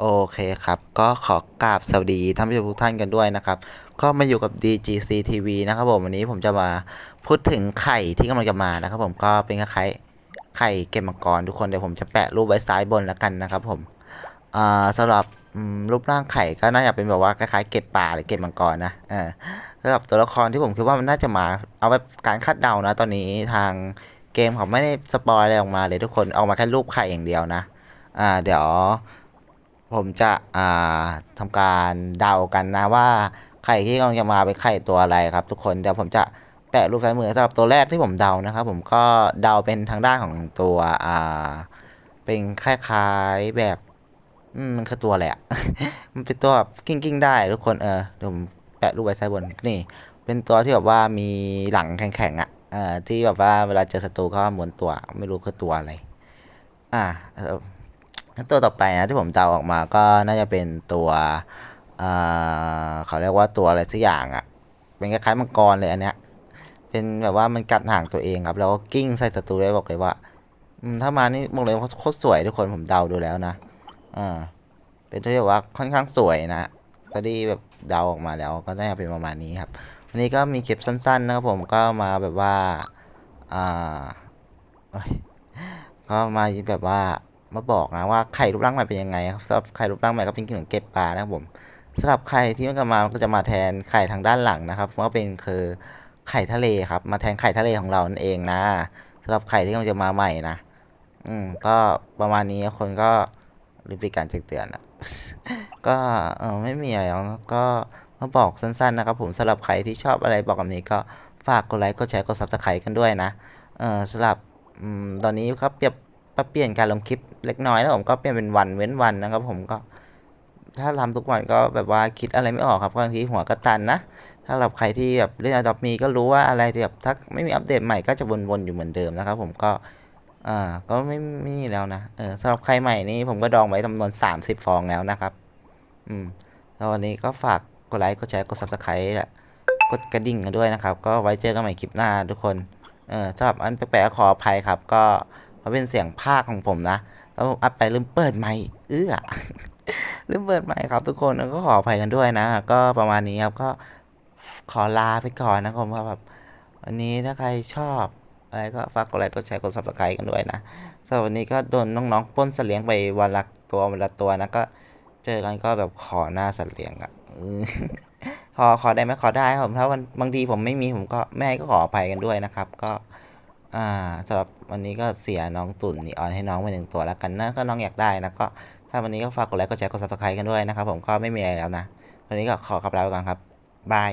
นะคครับ ก็ขอกราบสวัสดีท่านผู้ชมทุกท่านกันด้วยนะครับ ก็มาอยู่กับ DGC TV นะครับผมวันนี้ผมจะมาพูดถึงไข่ที่กำลังจะมานะครับ ผมก็เป็นคล้ายๆไข่เก็บมังกรทุกคนเดี๋ยวผมจะแปะรูปไว้ซ้ายบนแล้วกันนะครับ ผมอ่าสำหรับรูปร่างไข่ก็น่าจะเป็นแบบว่าคล้ายๆเก็บปลาหรือเก็บมังกรนะเออสำหรับตัวละครที่ผมคิดว่ามันน่าจะมา เอาแบบการคาดเดานะ ตอนนี้ทางเกมเขาไม่ได้สปอยอะไรออกมาเลยทุกคนเอามาแค่รูปไข่อย่างเดียวนะอ่าเดี๋ยว ผมจะอ่าทำการเดากันนะว่าไข่ที่กำลังจะมาเป็นไข่ตัวอะไรครับ ทุกคนเดี๋ยวผมจะแปะรูปซ้ายมือสำหรับตัวแรกที่ผมเดานะครับ ผมก็เดาเป็นทางด้านของตัวอ่าเป็นคล้ายๆแบบมันคือตัวอะไรอะมันเป็นตัวแบบกิ้งกิ้งๆได้ทุกคนเออเดี๋ยวผมแปะรูปไว้ซ้ายบนนี่ เป็นตัวที่แบบว่ามีหลังแข็งๆอะเออที่แบบว่าเวลาเจอศัตรูก็หม้วนตัว ไม่รู้คือตัวอะไร อ่า ตัวต่อไปนะที่ผมเดาออกมาก็น่าจะเป็นตัวเขาเรียกว่าตัวอะไรสักอย่างอะ่ะ เป็นคล้ายๆมังกรเลยอันเนี้ย เป็นแบบว่ามันกัดหางตัวเองครับ แล้วก็กิ้งใส่ศัตรูได้บอกเลยว่าถ้ามานี่บอกเลยว่าโคตรสวยทุกคนผมเดาดูแล้วนะอ่าเป็นที่แบบว่าค่อนข้างสวยนะก็ได้แบบเดาออกมาแล้วก็น่าจะเป็นประมาณนี้ครับ วันนี้ก็มีเก็บสั้นๆนะครับผมก็มาแบบว่าอ่าเอ้ยก็มาแบบว่า มาบอกนะว่าไข่รูปร่างใหม่เป็นยังไงครับสำหรับไข่รูปร่างใหม่ก็เป็นเหมือนเก็บปลานะครับผมสำหรับไข่ที่มันกลับมาก็จะมาแทนไข่ทางด้านหลังนะครับเพราะว่าเป็นคือไข่ทะเลครับ มาแทนไข่ทะเลของเรานั่นเองนะสำหรับไข่ที่มันจะมาใหม่นะอืมก็ประมาณนี้คนก็รีบไปการแจ้งเตือนอะก็เออไม่มีอะไรแล้วก็มาบอกสั้นๆนะครับผมสำหรับใครที่ชอบอะไรบอกแบบนี้ก็ฝากกดไลค์กดแชร์กด subscribe กันด้วยนะเออสำหรับอืมตอนนี้ครับเปรียบ ปรับเปลี่ยนการลงคลิปเล็กน้อยนะผมก็เปลี่ยนเป็นวันเว้นวันนะครับ ผมก็ ถ้าทำทุกวันก็แบบว่าคิดอะไรไม่ออกครับบางทีหัวก็ตันนะถ้าสำหรับใครที่แบบเล่นอดอปมีก็รู้ว่าอะไรที่แบบถ้าไม่มีอัปเดตใหม่ก็จะวนๆอยู่เหมือนเดิมนะครับ ผมก็อ่าก็ไม่ไม่นี่แล้วนะเออสำหรับใครใหม่นี่ผมก็ดองไว้จำนวน 30 ฟองแล้วนะครับ อืมแล้ววันนี้ก็ฝากกดไลค์กดแชร์กด subscribe และกดกระดิ่งกันด้วยนะครับ ก็ไว้เจอกันใหม่คลิปหน้าทุกคนเออสำหรับอันแปลกๆขออภัยครับก็ มันเป็นเสียงภาคของผมนะแล้วผมอัพไปลืมเปิดไมค์เอื้อลืมเปิดไมค์ครับทุกคนก็ขออภัยกันด้วยนะ ก็ประมาณนี้ครับก็ขอลาไปก่อนนะครับผมว่าแบบวันนี้ถ้าใครชอบอะไรก็ฝากกดไลค์กดแชร์กด subscribe กันด้วยนะสำหรับวันนี้ก็โดนน้องๆป้นสัตว์เลี้ยงไปวันละตัววันละตัวนะก็เจอกันก็แบบขอหน้าสัตว์เลี้ยงอะขอขอได้ไหมขอได้ครับผมถ้าวันบางทีผมไม่มีผมก็แม่ก็ขออภัยกันด้วยนะครับ ก็ อ่าสำหรับวันนี้ก็เสียน้องตุ่นนีออนให้น้องไปหนึ่งตัวแล้วกันนะก็น้องอยากได้นะก็ถ้าวันนี้ก็ฝากกดไลค์กดแชร์กดซับสไครต์กันด้วยนะครับผมก็ไม่มีอะไรแล้วนะวันนี้ก็ขอกลับลาไปก่อนครับบาย